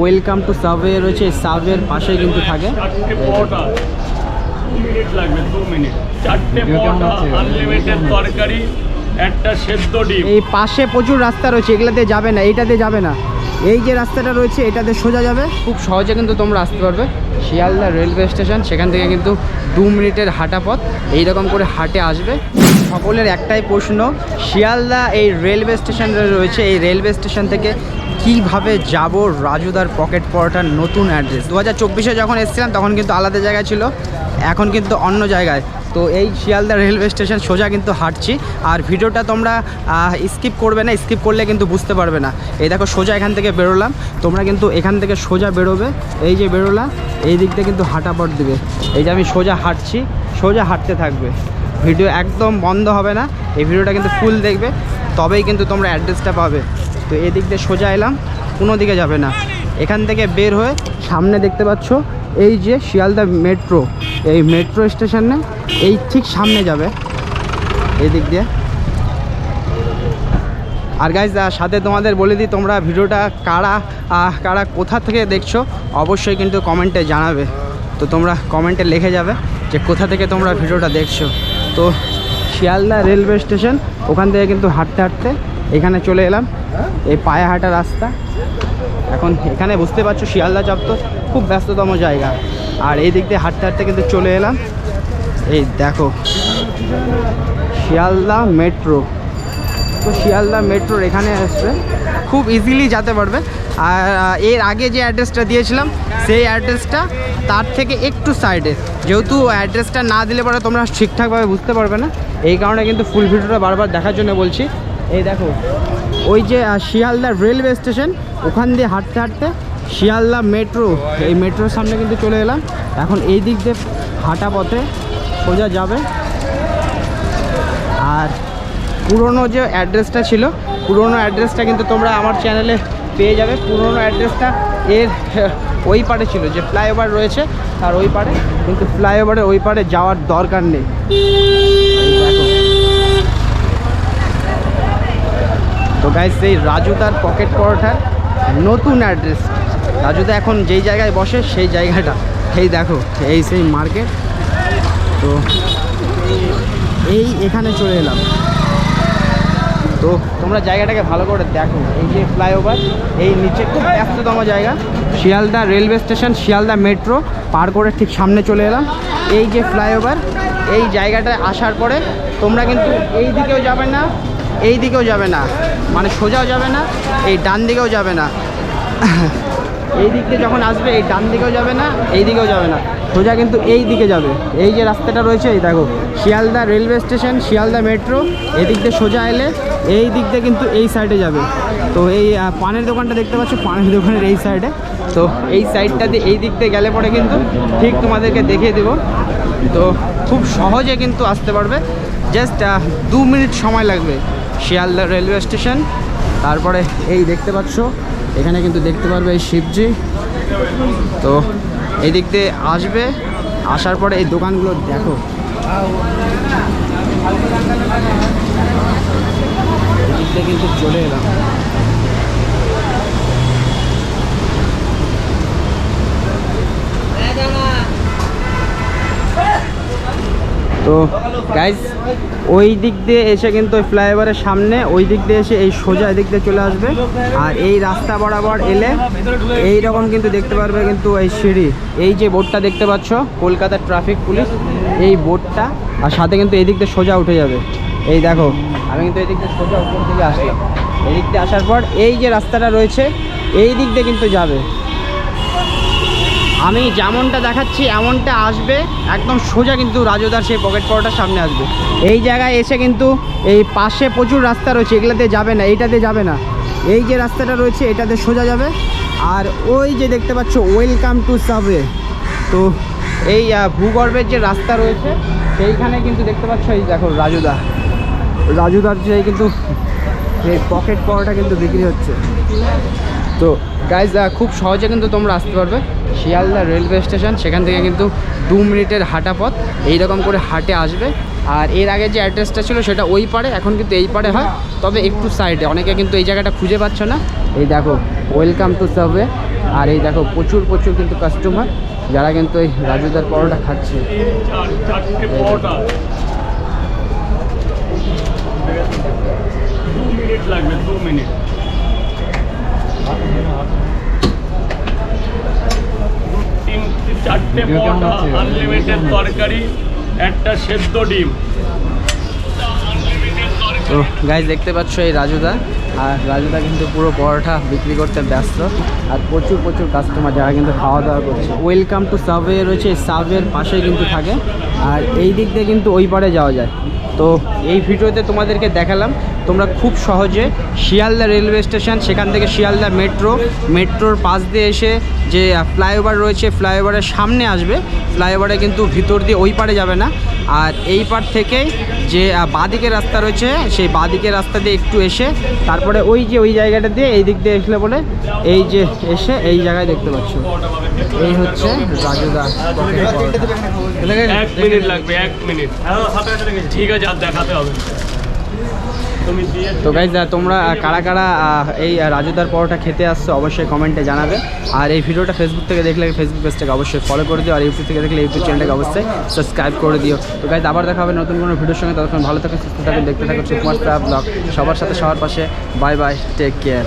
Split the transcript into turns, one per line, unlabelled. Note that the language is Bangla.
ওয়েলকাম টু সাবওয়ে রয়েছে সাবওয়ের পাশে কিন্তু থাকে। এই পাশে প্রচুর রাস্তা রয়েছে এগুলাতে যাবে না এইটাতে যাবে না। এই যে রাস্তাটা রয়েছে এটাতে সোজা যাবে। খুব সহজে কিন্তু তোমরা আসতে পারবে। শিয়ালদা রেলওয়ে স্টেশন সেখান থেকে কিন্তু দু মিনিটের হাঁটা পথ। এইরকম করে হাঁটে আসবে। সকলের একটাই প্রশ্ন শিয়ালদা এই রেলওয়ে স্টেশন রয়েছে এই রেলওয়ে স্টেশন থেকে কীভাবে যাব রাজুদার পকেট পরোটার নতুন অ্যাড্রেস? দু হাজার চব্বিশে যখন এসেছিলাম, তখন কিন্তু আলাদা জায়গায় ছিল। এখন কিন্তু অন্য জায়গায়। তো এই শিয়ালদা রেলওয়ে স্টেশন সোজা কিন্তু হাঁটছি। আর ভিডিওটা তোমরা স্কিপ করবে না, স্কিপ করলে কিন্তু বুঝতে পারবে না। এই দেখো, সোজা এখান থেকে বেরোলাম। তোমরা কিন্তু এখান থেকে সোজা বেরোবে। এই যে বেরোলাম এই দিক দিয়ে কিন্তু হাঁটা পথ দিবে। এই যে আমি সোজা হাঁটছি, সোজা হাঁটতে থাকবে। ভিডিও একদম বন্ধ হবে না। এই ভিডিওটা কিন্তু ফুল দেখবে। তবেই কিন্তু তোমরা অ্যাড্রেসটা পাবে। তো এদিক দিয়ে সোজা এলাম, কোনো দিকে যাবে না। এখান থেকে বের হয়ে সামনে দেখতে পাচ্ছ, এই যে শিয়ালদা মেট্রো। এই মেট্রো স্টেশনে এই ঠিক সামনে যাবে এই দিক দিয়ে। আর গাইজ সাথে তোমাদের বলে দিই, তোমরা ভিডিওটা কারা কারা কোথা থেকে দেখছ, অবশ্যই কিন্তু কমেন্টে জানাবে। তো তোমরা কমেন্টে লিখে যাবে যে কোথা থেকে তোমরা ভিডিওটা দেখছ। তো শিয়ালদা রেলওয়ে স্টেশন, ওখান থেকে কিন্তু হাঁটতে হাঁটতে এখানে চলে এলাম। এই পায়ে হাঁটা রাস্তা। এখন এখানে বুঝতে পারছ, শিয়ালদা তো খুব ব্যস্ততম জায়গা। আর এই দিক দিয়ে হাঁটতে হাঁটতে কিন্তু চলে এলাম। এই দেখো, শিয়ালদা মেট্রো। তো শিয়ালদা মেট্রোর এখানে আসবে। খুব ইজিলি যেতে পারবে। আর এর আগে যে অ্যাড্রেসটা দিয়েছিলাম, সেই অ্যাড্রেসটা তার থেকে একটু সাইডে যেহেতু অ্যাড্রেসটা না দিলে পরে তোমরা ঠিকঠাকভাবে বুঝতে পারবে না। এই কারণে কিন্তু ফুল ভিডিওটা বারবার দেখার জন্য বলছি। এই দেখো, ওই যে শিয়ালদা রেলওয়ে স্টেশন, ওখান দিয়ে হাঁটতে হাঁটতে শিয়ালদা মেট্রো, এই মেট্রোর সামনে কিন্তু চলে এলাম। এখন এই দিক দিয়ে হাঁটা পথে সোজা যাবে। আর পুরনো যে অ্যাড্রেসটা ছিল, পুরনো অ্যাড্রেসটা কিন্তু তোমরা আমার চ্যানেলে পেয়ে যাবে। পুরনো অ্যাড্রেসটা এর ওই পারে ছিল, যে ফ্লাইওভার রয়েছে, তার ওই পারে কিন্তু ফ্লাইওভারের ওই পারে যাওয়ার দরকার নেই এই দেখো। তো গাইজ সেই রাজুদার পকেট পরোটার নতুন অ্যাড্রেস রাজুদা এখন যেই জায়গায় বসে, সেই জায়গাটা। এই দেখো, এই সেই মার্কেট তো এই এখানে চলে এলাম। তো তোমরা জায়গাটাকে ভালো করে দেখো। এই যে ফ্লাইওভার এই নিচে খুব ব্যস্ততম জায়গা। Sealdah railway station Sealdah metro পার করে ঠিক সামনে চলে এলাম। এই যে ফ্লাইওভার এই জায়গাটায় আসার পরে তোমরা কিন্তু এই দিকেও যাবে না এই দিকেও যাবে না। মানে সোজাও যাবে না, এই ডান দিকেও যাবে না। এই দিক দিয়ে যখন আসবে, এই ডান দিকেও যাবে না, এই দিকেও যাবে না। সোজা কিন্তু এই দিকে যাবে। এই যে রাস্তাটা রয়েছে, এই দেখো, Sealdah railway station, Sealdah metro, এদিক দিয়ে সোজা এলে এই দিক দিয়ে কিন্তু এই সাইডে যাবে। তো এই পানের দোকানটা দেখতে পাচ্ছ, পানের দোকানের এই সাইডে তো এই সাইডটা দিয়ে এই দিক দিয়ে গেলে পরে কিন্তু ঠিক তোমাদেরকে দেখিয়ে দেবো। তো খুব সহজে কিন্তু আসতে পারবে। জাস্ট দু মিনিট সময় লাগবে। Sealdah railway station. তারপরে এই দেখতে পাচ্ছ, এখানে কিন্তু দেখতে পারবে এই শিবজি। তো এই দিক দিয়ে আসবে, আসার পরে এই দোকানগুলো দেখো। এদিক দিয়ে কিন্তু চলে এলাম। তো গাইজ ওই দিক দিয়ে এসে কিন্তু ওই ফ্লাইওভারের সামনে, ওই দিক দিয়ে এসে এই সোজা এদিক দিয়ে চলে আসবে। আর এই রাস্তা বরাবর এলে এই রকম কিন্তু দেখতে পারবে কিন্তু এই সিঁড়ি। এই যে বোর্ডটা দেখতে পাচ্ছ, কলকাতার ট্রাফিক পুলিশ এই বোর্ডটা আর সাথে কিন্তু এই দিক দিয়ে সোজা উঠে যাবে। এই দেখো, আমি কিন্তু এই দিক দিয়ে সোজা উপর দিকে আসলাম। এই দিক দিয়ে আসার পর এই যে রাস্তাটা রয়েছে, এই দিক দিয়ে কিন্তু যাবে। আমি যেমনটা দেখাচ্ছি, এমনটা আসবে। একদম সোজা কিন্তু রাজুদার সেই পকেট পরোটার সামনে আসবে। এই জায়গায় এসে কিন্তু এই পাশে প্রচুর রাস্তা রয়েছে, এগুলোতে যাবে না, এইটাতে যাবে না। এই যে রাস্তাটা রয়েছে, এটাতে সোজা যাবে। আর ওই যে দেখতে পাচ্ছ ওয়েলকাম টু সাবওয়ে তো এই ভূগর্ভের যে রাস্তা রয়েছে, সেইখানে কিন্তু দেখতে পাচ্ছ, এই দেখো রাজুদা। রাজুদার যে কিন্তু এই পকেট পরোটা কিন্তু বিক্রি হচ্ছে। তো গাইজ খুব সহজে কিন্তু তোমরা আসতে পারবে। শিয়ালদা রেলওয়ে স্টেশন, সেখান থেকে কিন্তু দু মিনিটের হাঁটা পথ। এইরকম করে হাটে আসবে। আর এর আগে যে অ্যাড্রেসটা ছিল সেটা ওই পারে এখন কিন্তু এই পারে হয়। তবে একটু সাইডে, অনেকে কিন্তু এই জায়গাটা খুঁজে পাচ্ছ না। এই দেখো ওয়েলকাম টু সাবওয়ে আর এই দেখো, প্রচুর প্রচুর কিন্তু কাস্টমার যারা কিন্তু এই রাজুদার পরোটা খাচ্ছে।
মিনিট। চারটে পরোটা আনলিমিটেড তরকারি একটা সেদ্ধ ডিম।
তো গাইজ দেখতে পাচ্ছ এই রাজুদা। আর রাজুদা কিন্তু পুরো পরোটা বিক্রি করতে ব্যস্ত। আর প্রচুর প্রচুর কাস্টমার যারা কিন্তু খাওয়া দাওয়া করছে। ওয়েলকাম টু সাবওয়ে রয়েছে এই সাবওয়ের পাশেই কিন্তু থাকে। আর এই দিক দিয়ে কিন্তু ওই পারে যাওয়া যায়। তো এই ভিডিওতে তোমাদেরকে দেখালাম তোমরা খুব সহজে শিয়ালদা রেলওয়ে স্টেশন সেখান থেকে শিয়ালদা মেট্রো মেট্রোর পাশ দিয়ে এসে যে ফ্লাইওভার রয়েছে ফ্লাইওভারের সামনে আসবে। ফ্লাইওভারে কিন্তু ভিতর দিয়ে ওই পারে যাবে না। আর এই পার থেকে যে বাঁদিকের রাস্তা রয়েছে সেই বাঁদিকের রাস্তা দিয়ে একটু এসে তারপরে ওই যে ওই জায়গাটা দিয়ে এই দিক দিয়ে এসলে বলে এই যে এসে এই জায়গায় দেখতে পাচ্ছ। এই হচ্ছে রাজুদা
এক মিনিট লাগবে এক মিনিট। ঠিক আছে আর দেখাতে হবে
তো গাইজ তোমরা কারা কারা এই রাজুদার পরোটা খেতে আসছো অবশ্যই কমেন্টে জানাবে। আর এই ভিডিওটা ফেসবুক থেকে দেখলে ফেসবুক পেজটাকে অবশ্যই ফলো করে দিও, আর ইউটিউব থেকে দেখলে ইউটিউব চ্যানেলটাকে অবশ্যই সাবস্ক্রাইব করে দিও। তো গাইজ আবার দেখা হবে নতুন কোনো ভিডিওর সঙ্গে, ততক্ষণ ভালো থাকুন সুস্থ থাকুন দেখতে থাকুন সুকুমার ব্লগ সবার সাথে, সবার পাশে বাই বাই টেক কেয়ার